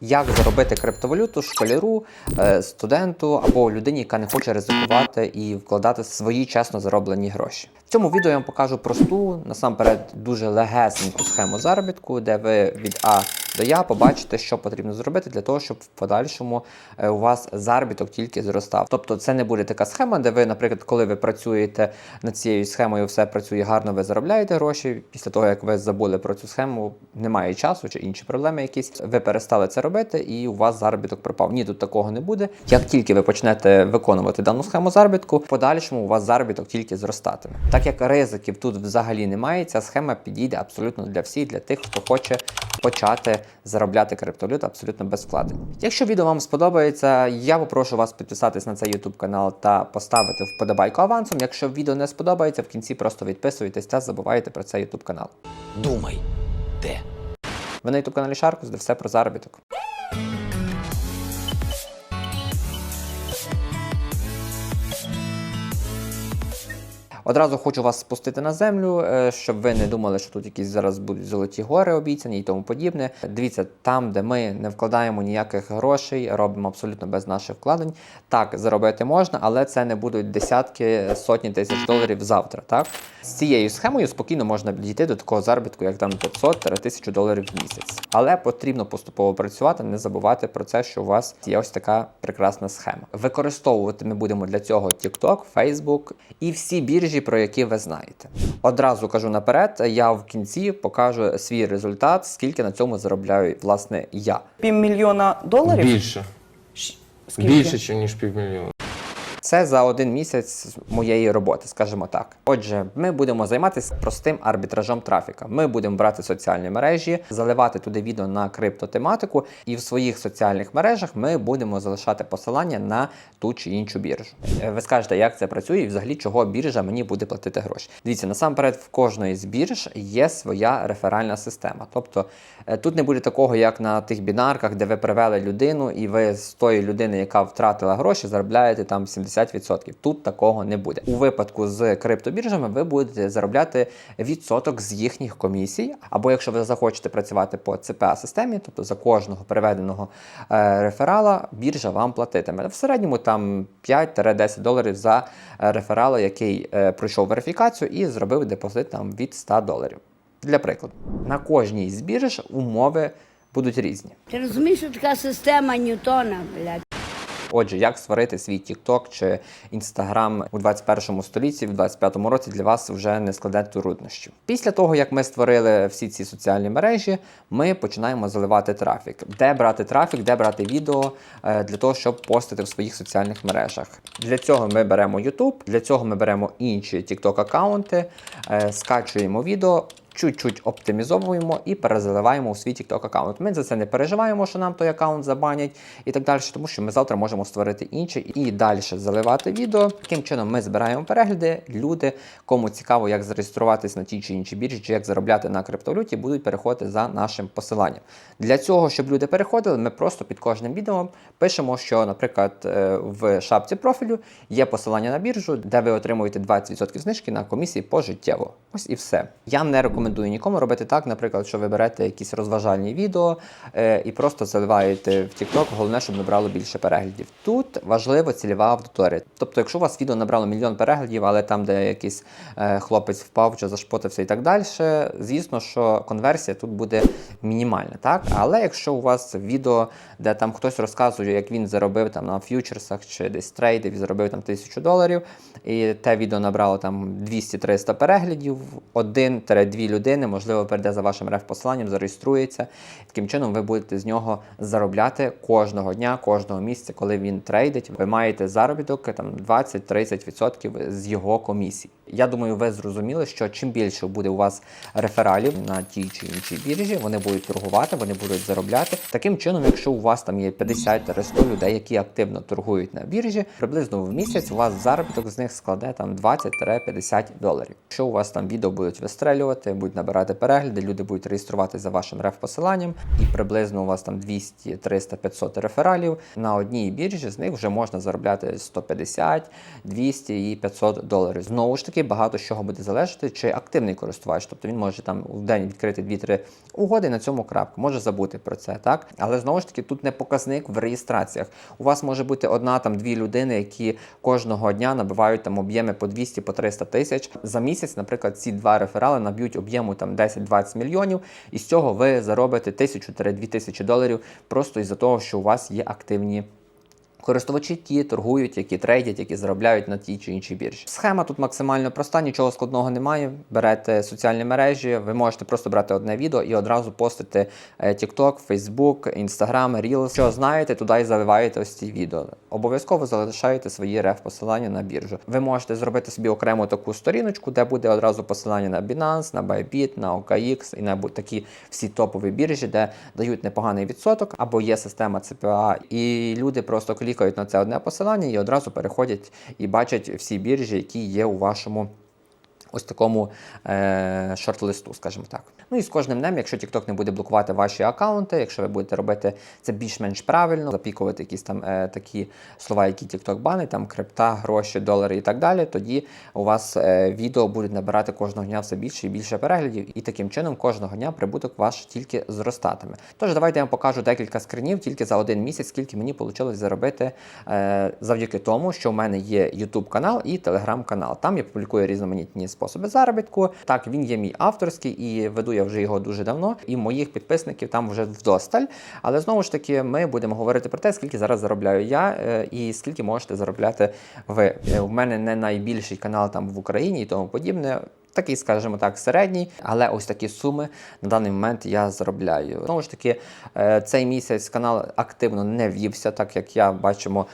Як заробити криптовалюту школяру, е, студенту або людині, яка не хоче ризикувати і вкладати свої чесно зароблені гроші. В цьому відео я вам покажу просту, насамперед дуже легесеньку схему заробітку, де ви від А Я побачите, що потрібно зробити для того, щоб в подальшому е, у вас заробіток тільки зростав. Тобто, це не буде така схема, де ви, наприклад, коли ви працюєте над цією схемою, все працює гарно, ви заробляєте гроші. Після того, як ви забули про цю схему, немає часу чи інші проблеми якісь, ви перестали це робити, і у вас заробіток пропав. Ні, тут такого не буде. Як тільки ви почнете виконувати дану схему заробітку, в подальшому у вас заробіток тільки зростатиме. Так як ризиків тут взагалі немає, ця схема підійде абсолютно для всіх, для тих, хто хоче почати заробляти криптовалюту абсолютно без вкладень. Якщо відео вам сподобається, я попрошу вас підписатись на цей YouTube канал та поставити вподобайку авансом. Якщо відео не сподобається, в кінці просто відписуйтесь та забувайте про цей YouTube канал. Думай, де? Ви на YouTube каналі Шаркус, де все про заробіток. Одразу хочу вас спустити на землю, е, щоб ви не думали, що тут якісь зараз будуть золоті гори обіцяні і тому подібне. Дивіться, там, де ми не вкладаємо ніяких грошей, робимо абсолютно без наших вкладень. Так, заробити можна, але це не будуть десятки, сотні тисяч доларів завтра. Так з цією схемою спокійно можна дійти до такого заробітку, як там 500-1000 доларів в місяць. Але потрібно поступово працювати, не забувати про це, що у вас є ось така прекрасна схема. Використовувати ми будемо для цього TikTok, Facebook і всі біржі, про які ви знаєте. Одразу кажу наперед, я в кінці покажу свій результат, скільки на цьому заробляю власне я. Півмільйона доларів? Більше. Скільки? Більше, ніж півмільйона. Це за один місяць моєї роботи, скажімо так. Отже, ми будемо займатися простим арбітражом трафіка. Ми будемо брати соціальні мережі, заливати туди відео на криптотематику, і в своїх соціальних мережах ми будемо залишати посилання на ту чи іншу біржу. Е, Ви скажете, як це працює, і взагалі чого біржа мені буде платити гроші. Дивіться, насамперед, в кожної з бірж є своя реферальна система. Тобто е, тут не буде такого, як на тих бінарках, де ви привели людину, і ви з тої людини, яка втратила гроші, заробляєте там 70%. Тут такого не буде. У випадку з криптобіржами ви будете заробляти відсоток з їхніх комісій. Або якщо ви захочете працювати по CPA системі, тобто за кожного переведеного е, реферала, біржа вам платитиме. В середньому там 5-10 доларів за реферала, який е, пройшов верифікацію і зробив депозит там від 100 доларів. Для прикладу, на кожній з бірж умови будуть різні. Ти розумієш, що така система Ньютона, блядь? Отже, як створити свій TikTok чи Instagram у 21 столітті, в 25 році для вас вже не складе труднощів. Після того, як ми створили всі ці соціальні мережі, ми починаємо заливати трафік. Де брати трафік, де брати відео е, для того, щоб постити в своїх соціальних мережах. Для цього ми беремо YouTube, для цього ми беремо інші TikTok аккаунти, е, скачуємо відео чуть-чуть оптимізовуємо і перезаливаємо у свій TikTok аккаунт. Ми за це не переживаємо, що нам той аккаунт забанять і так далі, тому що ми завтра можемо створити інший і далі заливати відео. Таким чином ми збираємо перегляди. Люди, кому цікаво, як зареєструватись на тій чи іншій біржі, чи як заробляти на криптовалюті, будуть переходити за нашим посиланням. Для цього, щоб люди переходили, ми просто під кожним відео пишемо, що, наприклад, е, в шапці профілю є посилання на біржу, де ви отримуєте 20% знижки на комісії пожиттєво. Ось і все. Я не рекомендую нікому робити так, наприклад, що ви берете якісь розважальні відео е, і просто заливаєте в TikTok, головне, щоб набрало більше переглядів. Тут важлива цільова аудиторія. Тобто, якщо у вас відео набрало мільйон переглядів, але там, де якийсь е, хлопець впав чи зашпотився і так далі, звісно, що конверсія тут буде мінімальна, так? Але якщо у вас відео, де там хтось розказує, як він заробив там на ф'ючерсах чи десь трейдив і заробив там тисячу доларів, і те відео набрало там 200-300 переглядів, один-дві людини, можливо, перейде за вашим реф-посиланням, зареєструється. Таким чином, ви будете з нього заробляти кожного дня, кожного місяця, коли він трейдить. Ви маєте заробіток там 20-30% з його комісій. Я думаю, ви зрозуміли, що чим більше буде у вас рефералів на тій чи іншій біржі, вони будуть торгувати, вони будуть заробляти. Таким чином, якщо у вас там є 50-100 людей, які активно торгують на біржі, приблизно в місяць у вас заробіток з них складе там 20-50 доларів. Якщо у вас там відео будуть вистрелювати, будуть набирати перегляди, люди будуть реєструвати за вашим реф-посиланням, і приблизно у вас там 200, 300, 500 рефералів на одній біржі, з них вже можна заробляти 150, 200 і 500 доларів. Знову ж таки, таки багато з чого буде залежати, чи активний користувач. Тобто він може там в день відкрити 2-3 угоди на цьому крапку, може забути про це, так? Але знову ж таки, тут не показник в реєстраціях. У вас може бути одна там дві людини, які кожного дня набивають там об'єми по 200 по 300 тисяч. За місяць, наприклад, ці два реферали наб'ють об'єму там 10-20 мільйонів, і з цього ви заробите 1000-2000 тисячі доларів просто із-за того, що у вас є активні. Користувачі ті торгують, які трейдять, які заробляють на тій чи іншій біржі. Схема тут максимально проста, нічого складного немає. Берете соціальні мережі, ви можете просто брати одне відео і одразу постити е, TikTok, Facebook, Instagram, Reels. Що знаєте, туди і заливаєте ось ці відео. Обов'язково залишаєте свої реф-посилання на біржу. Ви можете зробити собі окрему таку сторіночку, де буде одразу посилання на Binance, на Bybit, на OKX і на такі всі топові біржі, де дають непоганий відсоток, або є система CPA, і люди просто клікають на це одне посилання і одразу переходять і бачать всі біржі, які є у вашому. Ось такому е- шорт-листу, скажімо так. Ну і з кожним днем, якщо TikTok не буде блокувати ваші аккаунти, якщо ви будете робити це більш-менш правильно, запікувати якісь там е- такі слова, які TikTok банить, там крипта, гроші, долари і так далі, тоді у вас е- відео будуть набирати кожного дня все більше і більше переглядів, і таким чином кожного дня прибуток ваш тільки зростатиме. Тож давайте я вам покажу декілька скринів тільки за один місяць, скільки мені вийшло заробити е- завдяки тому, що в мене є YouTube канал і Telegram канал. Там я публікую різноманітні способи заробітку. Так, він є мій авторський і веду я вже його дуже давно. І моїх підписників там вже вдосталь. Але знову ж таки, ми будемо говорити про те, скільки зараз заробляю я е, і скільки можете заробляти ви. Е, У мене не найбільший канал там в Україні і тому подібне. Такий, скажімо так, середній, але ось такі суми на даний момент я заробляю. Знову ж таки, е, цей місяць канал активно не в'ївся, так як я бачимо.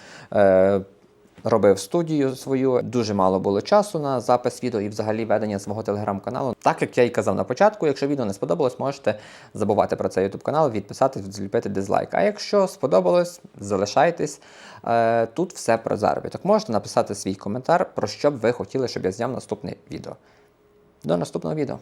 Робив студію свою, дуже мало було часу на запис відео і взагалі ведення свого телеграм-каналу. Так як я й казав на початку, якщо відео не сподобалось, можете забувати про цей YouTube канал, відписатись, зліпити дизлайк. А якщо сподобалось, залишайтесь. Е, Тут все про заробіток. Можете написати свій коментар, про що б ви хотіли, щоб я зняв наступне відео. До наступного відео.